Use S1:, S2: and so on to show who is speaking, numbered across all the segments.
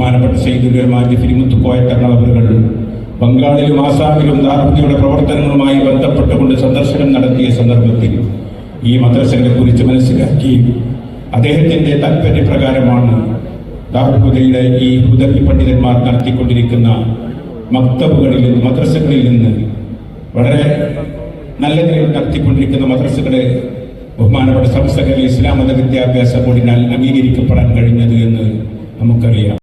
S1: ബഹുമാനപ്പെട്ട സെയ്ദുലമാജി പോയ തങ്ങളവറുകൾ ബംഗാളിലും ആസാമിലും ദാർഹുദിയുടെ പ്രവർത്തനങ്ങളുമായി ബന്ധപ്പെട്ടുകൊണ്ട് സന്ദർശനം നടത്തിയ സന്ദർഭത്തിൽ ഈ മദ്രസകളെ കുറിച്ച് മനസ്സിലാക്കി അദ്ദേഹത്തിന്റെ താല്പര്യപ്രകാരമാണ് ദാർഹുദയുടെ ഈ ഹുദവി പണ്ഡിതന്മാർ നടത്തിക്കൊണ്ടിരിക്കുന്ന മക്തബുകളിൽ നിന്ന് മദ്രസകളിൽ നിന്ന് വളരെ നല്ല നിലയിൽ നടത്തിക്കൊണ്ടിരിക്കുന്ന മദ്രസകളെ ബഹുമാനപ്പെട്ട സംസ്ഥകളിൽ ഇസ്ലാം മത വിദ്യാഭ്യാസ ബോർഡിനാൽ അംഗീകരിക്കപ്പെടാൻ കഴിഞ്ഞത് എന്ന് നമുക്കറിയാം.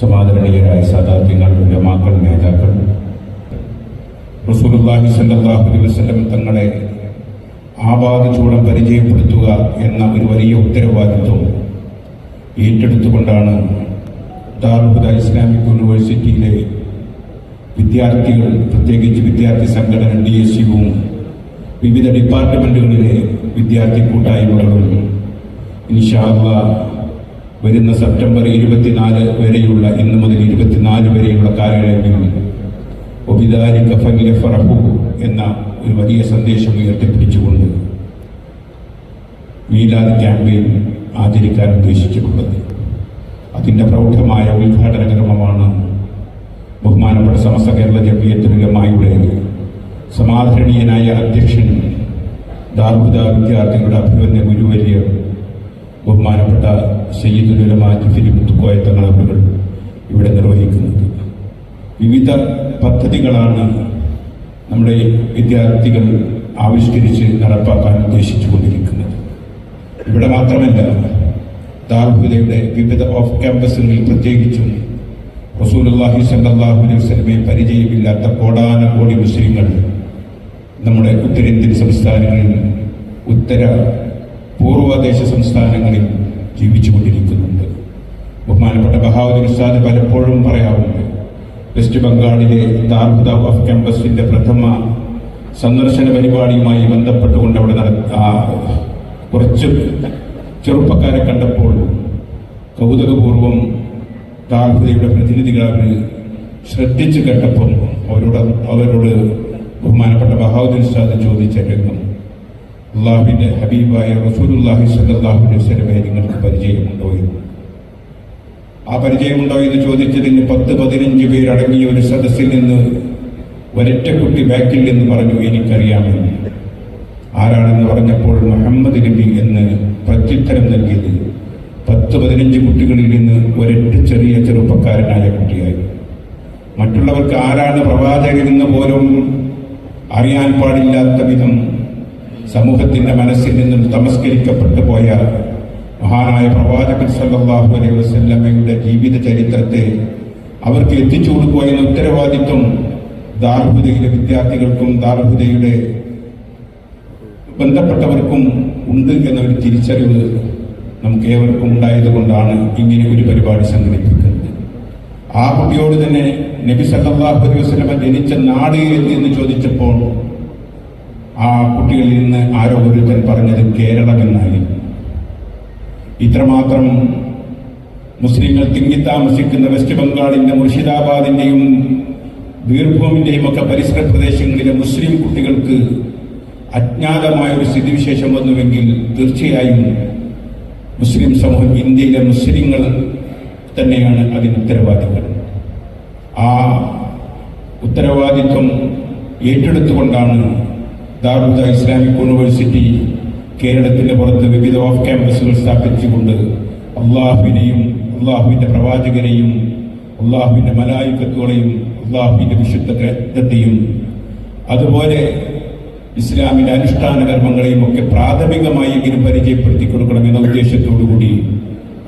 S1: സമാദരണീയരായ സാദാത്യങ്ങൾ ഉലമാക്കൾ നേതാക്കൾ. സ്വല്ലല്ലാഹു അലൈഹി വസല്ലം തങ്ങളെ ആപാദചൂടം പരിചയപ്പെടുത്തുക എന്ന ഒരു വലിയ ഉത്തരവാദിത്വം ഏറ്റെടുത്തുകൊണ്ടാണ് ദാറുഹുദ ഇസ്ലാമിക് യൂണിവേഴ്സിറ്റിയിലെ വിദ്യാർത്ഥികൾ പ്രത്യേകിച്ച് വിദ്യാർത്ഥി സംഘടന ഡി എസ് യുവും വിവിധ ഡിപ്പാർട്ട്മെന്റുകളിലെ വിദ്യാർത്ഥി കൂട്ടായ്മകളും ഇൻഷാല്ല വരുന്ന സെപ്റ്റംബർ ഇരുപത്തിനാല് വരെയുള്ള ഇന്ന് മുതൽ ഇരുപത്തിനാല് വരെയുള്ള കാലയളവിൽ ഫറഹു എന്ന ഒരു വലിയ സന്ദേശം ഉയർത്തിപ്പിടിച്ചുകൊണ്ട് മീലാദ് ക്യാമ്പയിൻ ആചരിക്കാൻ ഉദ്ദേശിച്ചിട്ടുള്ളത്. അതിന്റെ പ്രൗഢമായ ഉദ്ഘാടന ക്രമമാണ് ബഹുമാനപ്പെട്ട സമസ്ത കേരള ജമിയത്തുലമായുടെ സമാധരണീയനായ അധ്യക്ഷൻ ദാർബുദ വിദ്യാർത്ഥികളുടെ അഭിവന്യ ഗുരുവര്യ ബഹുമാനപ്പെട്ട സയ്യിദുലമ ജിഫിരി മുത്തുക്കോയ തങ്ങളവറുകൾ ഇവിടെ നിർവഹിക്കുന്നത്. വിവിധ പദ്ധതികളാണ് നമ്മുടെ വിദ്യാർത്ഥികൾ ആവിഷ്കരിച്ച് നടപ്പാക്കാൻ ഉദ്ദേശിച്ചു കൊണ്ടിരിക്കുന്നത് ഇവിടെ മാത്രമല്ല ദാർഹുദയുടെ വിവിധ ഓഫ് ക്യാമ്പസുകളിൽ പ്രത്യേകിച്ചും റസൂലുള്ളാഹി സല്ലല്ലാഹു അലൈഹി വസ്ലമെ പരിചയമില്ലാത്ത കോടാന കോടി മുസ്ലിങ്ങൾ നമ്മുടെ ഉത്തരേന്ത്യൻ സംസ്ഥാനങ്ങളിൽ ഉത്തര പൂർവദേശ സംസ്ഥാനങ്ങളിൽ ജീവിച്ചുകൊണ്ടിരിക്കുന്നുണ്ട്. ബഹുമാനപ്പെട്ട ബഹാവുദ്ദീൻ ഉസ്താദ് പലപ്പോഴും പറയാറുണ്ട് വെസ്റ്റ് ബംഗാളിലെ ദാർഹുദ ഓഫ് ക്യാമ്പസിന്റെ പ്രഥമ സന്ദർശന പരിപാടിയുമായി ബന്ധപ്പെട്ടുകൊണ്ട് അവിടെ നട കുറച്ച് ചെറുപ്പക്കാരെ കണ്ടപ്പോൾ കൗതുകപൂർവം ദാർഹുദയുടെ പ്രതിനിധികൾ അവർ ശ്രദ്ധിച്ചു കേട്ടപ്പോൾ അവരോട് അവരോട് ബഹുമാനപ്പെട്ട ബഹാവുദ്ദീൻ ഉസ്താദ് ചോദിച്ച രംഗം. അള്ളാഹുവിന്റെ ഹബീബായ റസൂലുല്ലാഹി അലൈഹി വസല്ലം നിങ്ങൾക്ക് പരിചയമുണ്ടോ എന്ന്? ആ പരിചയമുണ്ടോ എന്ന് ചോദിച്ചതിന് പത്ത് പതിനഞ്ച് പേരടങ്ങിയ ഒരു സദസ്സിൽ നിന്ന് ഒരൊറ്റ കുട്ടി ബാക്കിൽ നിന്ന് പറഞ്ഞു എനിക്കറിയാമെന്ന്. ആരാണെന്ന് പറഞ്ഞപ്പോൾ മുഹമ്മദ് നബി എന്ന് പ്രത്യുത്തരം നൽകിയത് പത്ത് പതിനഞ്ച് കുട്ടികളിൽ നിന്ന് ഒരൊറ്റ ചെറിയ ചെറുപ്പക്കാരനായ കുട്ടിയായി. മറ്റുള്ളവർക്ക് ആരാണ് പ്രവാചകരെന്ന് പോലും അറിയാൻ പാടില്ലാത്ത വിധം സമൂഹത്തിന്റെ മനസ്സിൽ നിന്നും തമസ്കരിക്കപ്പെട്ടു പോയ മഹാനായ പ്രവാചകൻ സല്ലാഹു അലൈഹി വസ്ല്ലമ്മയുടെ ജീവിത ചരിത്രത്തെ അവർക്ക് എത്തിച്ചു കൊടുക്കുക എന്ന ഉത്തരവാദിത്വം ദാർഹുദയിലെ വിദ്യാർത്ഥികൾക്കും ദാർഹുദയുടെ ബന്ധപ്പെട്ടവർക്കും ഉണ്ട് എന്നൊരു തിരിച്ചറിവ് നമുക്ക് ഏവർക്കും ഉണ്ടായതുകൊണ്ടാണ് ഇങ്ങനെ ഒരു പരിപാടി സംഘടിപ്പിക്കുന്നത്. ആ കുട്ടിയോട് തന്നെ നബി സല്ലാഹു അലൈഹി വസ്ലമ ജനിച്ച നാട് എന്ന് ചോദിച്ചപ്പോൾ ആ കുട്ടികളിൽ നിന്ന് ആരോ ഒരുത്തൻ പറഞ്ഞത് കേരളം എന്നായി ഇത്രമാത്രം മുസ്ലിങ്ങൾ തിങ്ങിത്താമസിക്കുന്ന വെസ്റ്റ് ബംഗാളിന്റെ മുർഷിദാബാദിന്റെയും ബീർഭൂമിന്റെയും ഒക്കെ പരിസര പ്രദേശങ്ങളിലെ മുസ്ലിം കുട്ടികൾക്ക് അജ്ഞാതമായ ഒരു സ്ഥിതിവിശേഷം വന്നുവെങ്കിൽ തീർച്ചയായും മുസ്ലിം സമൂഹം ഇന്ത്യയിലെ മുസ്ലിങ്ങൾ തന്നെയാണ് അതിന് ഉത്തരവാദികൾ. ആ ഉത്തരവാദിത്വം ഏറ്റെടുത്തുകൊണ്ടാണ് ദാറുദ ഇസ്ലാമിക് യൂണിവേഴ്സിറ്റി കേരളത്തിന്റെ പുറത്ത് വിവിധ ഓഫ് ക്യാമ്പസുകൾ സ്ഥാപിച്ചുകൊണ്ട് അള്ളാഹുവിനെയും അള്ളാഹുവിന്റെ പ്രവാചകരെയും അള്ളാഹുവിന്റെ മലായിക്കത്തുകളെയും അള്ളാഹുവിന്റെ വിശുദ്ധ ഗ്രന്ഥത്തെയും അതുപോലെ ഇസ്ലാമിന്റെ അനുഷ്ഠാന കർമ്മങ്ങളെയും ഒക്കെ പ്രാഥമികമായി എങ്കിലും പരിചയപ്പെടുത്തി കൊടുക്കണമെന്ന ഉദ്ദേശത്തോടുകൂടി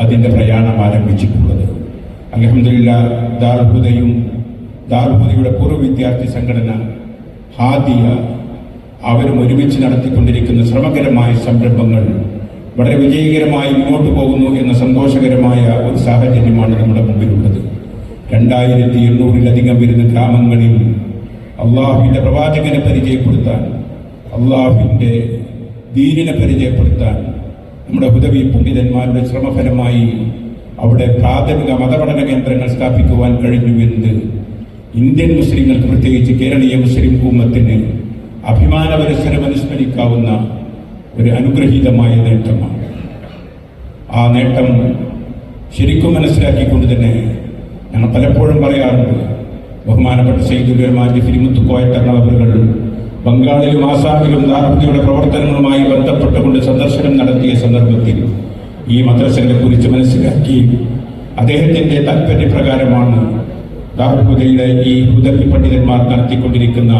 S1: അതിന്റെ പ്രയാണം ആരംഭിച്ചിട്ടുള്ളത്. അലഹമില്ല ദാർഹുദയും ദാർഹുദയുടെ പൂർവ വിദ്യാർത്ഥി സംഘടന ഹാദിയ അവരും ഒരുമിച്ച് നടത്തിക്കൊണ്ടിരിക്കുന്ന ശ്രമകരമായ സംരംഭങ്ങൾ വളരെ വിജയകരമായി മുന്നോട്ട് പോകുന്നു എന്ന സന്തോഷകരമായ ഒരു സാഹചര്യമാണ് നമ്മുടെ മുമ്പിലുള്ളത്. രണ്ടായിരത്തി എണ്ണൂറിലധികം വരുന്ന ഗ്രാമങ്ങളിൽ അള്ളാഹുവിന്റെ പ്രവാചകനെ പരിചയപ്പെടുത്താൻ അള്ളാഹുവിന്റെ ദീനിനെ പരിചയപ്പെടുത്താൻ നമ്മുടെ ഹുദവി പണ്ഡിതന്മാരുടെ ശ്രമഫലമായി അവിടെ പ്രാഥമിക മതപഠന കേന്ദ്രങ്ങൾ സ്ഥാപിക്കുവാൻ കഴിഞ്ഞുവെന്ന് ഇന്ത്യൻ മുസ്ലിങ്ങൾക്ക് പ്രത്യേകിച്ച് കേരളീയ മുസ്ലിം കുമ്മത്തിന് അഭിമാനപരസ്പരം അനുസ്മരിക്കാവുന്ന ഒരു അനുഗ്രഹീതമായ നേട്ടമാണ്. ആ നേട്ടം ശരിക്കും മനസ്സിലാക്കിക്കൊണ്ട് തന്നെ ഞങ്ങൾ പലപ്പോഴും പറയാറുണ്ട് ബഹുമാനപ്പെട്ട സൈദുരമാന്റെ ഫിരിമുത്ത് കോയത്തങ്ങളവറുകൾ ബംഗാളിലും ആസാമിലും ദാർഹുദിയുടെ പ്രവർത്തനങ്ങളുമായി ബന്ധപ്പെട്ടുകൊണ്ട് സന്ദർശനം നടത്തിയ സന്ദർഭത്തിൽ ഈ മദ്രസനെ കുറിച്ച് മനസ്സിലാക്കി അദ്ദേഹത്തിന്റെ താല്പര്യപ്രകാരമാണ് ദാർഹുദയുടെ ഈ ഹുദവി പണ്ഡിതന്മാർ നടത്തിക്കൊണ്ടിരിക്കുന്ന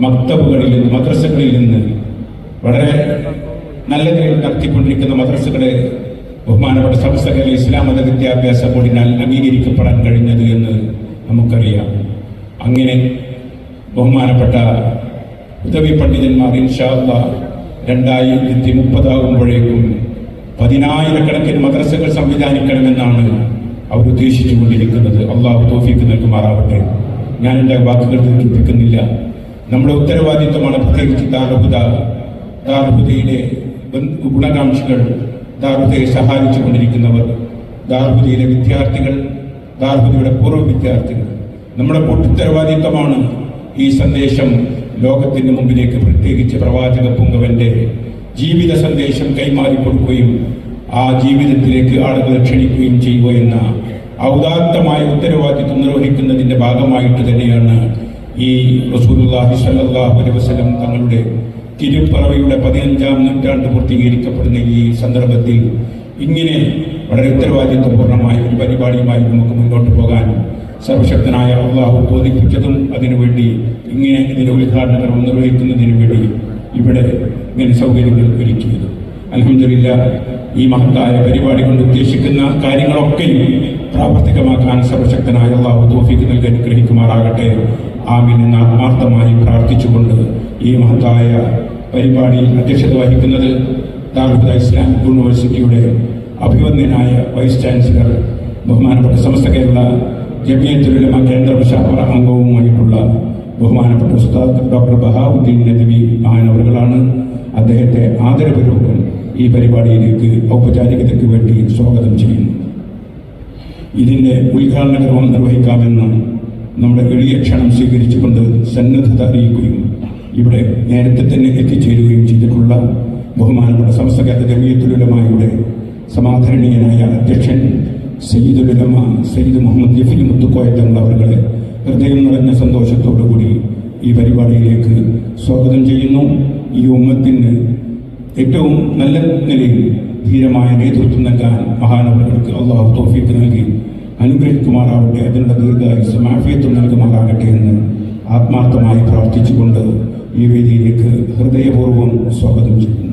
S1: മക്തബുകളിൽ നിന്ന് മദ്രസകളിൽ നിന്ന് വളരെ നല്ല നിലയിൽ നടത്തിക്കൊണ്ടിരിക്കുന്ന മദ്രസകളെ ബഹുമാനപ്പെട്ട സംസ്ഥകളിലെ ഇസ്ലാം മത വിദ്യാഭ്യാസ ബോർഡിനാൽ അംഗീകരിക്കപ്പെടാൻ കഴിഞ്ഞത് എന്ന് നമുക്കറിയാം. അങ്ങനെ ബഹുമാനപ്പെട്ട ഉദവി പണ്ഡിതന്മാർ ഇൻഷാല്ല രണ്ടായിരത്തി മുപ്പതാകുമ്പോഴേക്കും പതിനായിരക്കണക്കിന് മദ്രസകൾ സംവിധാനിക്കണമെന്നാണ് അവർ ഉദ്ദേശിച്ചുകൊണ്ടിരിക്കുന്നത്. അള്ളാഹു തോഫിക്ക് നൽകുമാറാവട്ടെ. ഞാൻ എന്റെ വാക്കുകൾ ദീർഘിപ്പിക്കുന്നില്ല. നമ്മുടെ ഉത്തരവാദിത്വമാണ് പ്രത്യേകിച്ച് ദാർഹുദ ദാർഹുദയുടെ ഗുണകാംക്ഷികൾ ദാർഹുദയെ സഹായിച്ചു കൊണ്ടിരിക്കുന്നവർ ദാർഹുദയിലെ വിദ്യാർത്ഥികൾ ദാർഹുദയുടെ പൂർവ വിദ്യാർത്ഥികൾ. നമ്മുടെ കൂട്ടുത്തരവാദിത്വമാണ് ഈ സന്ദേശം ലോകത്തിന് മുമ്പിലേക്ക് പ്രത്യേകിച്ച് പ്രവാചക പുങ്കവന്റെ ജീവിത സന്ദേശം കൈമാറി കൊടുക്കുകയും ആ ജീവിതത്തിലേക്ക് ആളുകളെ ക്ഷണിക്കുകയും ചെയ്യുക എന്ന ഔദാത്തമായ ഉത്തരവാദിത്വം നിർവഹിക്കുന്നതിന്റെ ഭാഗമായിട്ട് തന്നെയാണ് ഈ റസൂലുള്ളാഹി സ്വല്ലല്ലാഹു അലൈഹി വസല്ലം തങ്ങളുടെ തിരുപ്പറവയുടെ പതിനഞ്ചാം നൂറ്റാണ്ട് പൂർത്തീകരിക്കപ്പെടുന്ന ഈ സന്ദർഭത്തിൽ ഇങ്ങനെ വളരെ ഉത്തരവാദിത്വപൂർണമായ ഒരു പരിപാടിയുമായി നമുക്ക് മുന്നോട്ട് പോകാൻ സർവശക്തനായ അള്ളാഹു ബോധിപ്പിച്ചതും അതിനുവേണ്ടി ഇങ്ങനെ ഇതിന്റെ ഉദ്ഘാടന കർമ്മം നിർവഹിക്കുന്നതിന് വേണ്ടി ഇവിടെ ഇങ്ങനെ സൗകര്യങ്ങൾ ഒരുക്കിയത്. അലഹമില്ല ഈ മഹത്തായ പരിപാടി കൊണ്ട് ഉദ്ദേശിക്കുന്ന കാര്യങ്ങളൊക്കെയും പ്രാവർത്തികമാക്കാൻ സർവശക്തനായ അള്ളാഹു തോഫിക്ക് നൽകി അനുഗ്രഹിക്കുമാറാകട്ടെ. ആമീൻ എന്ന് ആത്മാർത്ഥമായി പ്രാർത്ഥിച്ചുകൊണ്ട് ഈ മഹത്തായ പരിപാടിയിൽ അധ്യക്ഷത വഹിക്കുന്നത് ദാർഹുദ ഇസ്ലാം യൂണിവേഴ്സിറ്റിയുടെ അഭിവന്ദ്യനായ വൈസ് ചാൻസലർ ബഹുമാനപ്പെട്ട സമസ്ത കേരള ജമിയത്തുലമ കേന്ദ്ര മുഷാഫർ അംഗവുമായിട്ടുള്ള ബഹുമാനപ്പെട്ട ഉസ്താദ് ഡോക്ടർ ബഹാവുദ്ദീൻ നദവി മഹാനവറുകളാണ് അദ്ദേഹത്തെ ആദരപൂർവം ഈ പരിപാടിയിലേക്ക് ഔപചാരികതയ്ക്ക് വേണ്ടി സ്വാഗതം ചെയ്യുന്നു. ഇതിന്റെ ഉദ്ഘാടന ക്രമം നമ്മുടെ എളിയ ക്ഷണം സ്വീകരിച്ചുകൊണ്ട് സന്നദ്ധത അറിയിക്കുകയും ഇവിടെ നേരത്തെ തന്നെ എത്തിച്ചേരുകയും ചെയ്തിട്ടുള്ള ബഹുമാനപ്പെട്ട ജമീയത്തുലമായുടെ ജമിയത്തുലമായുടെ സമാധരണീയനായ അധ്യക്ഷൻ സയ്യിദുലമ സയ്യിദ് മുഹമ്മദ് ജഫീൽ മുത്തുക്കോയ തങ്ങൾ അവരുടെ ഹൃദയം നിറഞ്ഞ സന്തോഷത്തോടു കൂടി ഈ പരിപാടിയിലേക്ക് സ്വാഗതം ചെയ്യുന്നു. ഈ ഉമ്മത്തിന് ഏറ്റവും നല്ല നിലയിൽ ധീരമായ നേതൃത്വം നൽകാൻ മഹാനവർക്ക് അള്ളാഹു തോഫീക്ക് നൽകി. അനുഗ്രഹിക്കുമാറാവട്ടെ. അതിനുള്ള ദീർഘായുസ് മാഫിയത്വം നൽകുമാറാകട്ടെ എന്ന് ആത്മാർത്ഥമായി പ്രാർത്ഥിച്ചുകൊണ്ട് ഈ വേദിയിലേക്ക് ഹൃദയപൂർവം സ്വാഗതം ചെയ്യും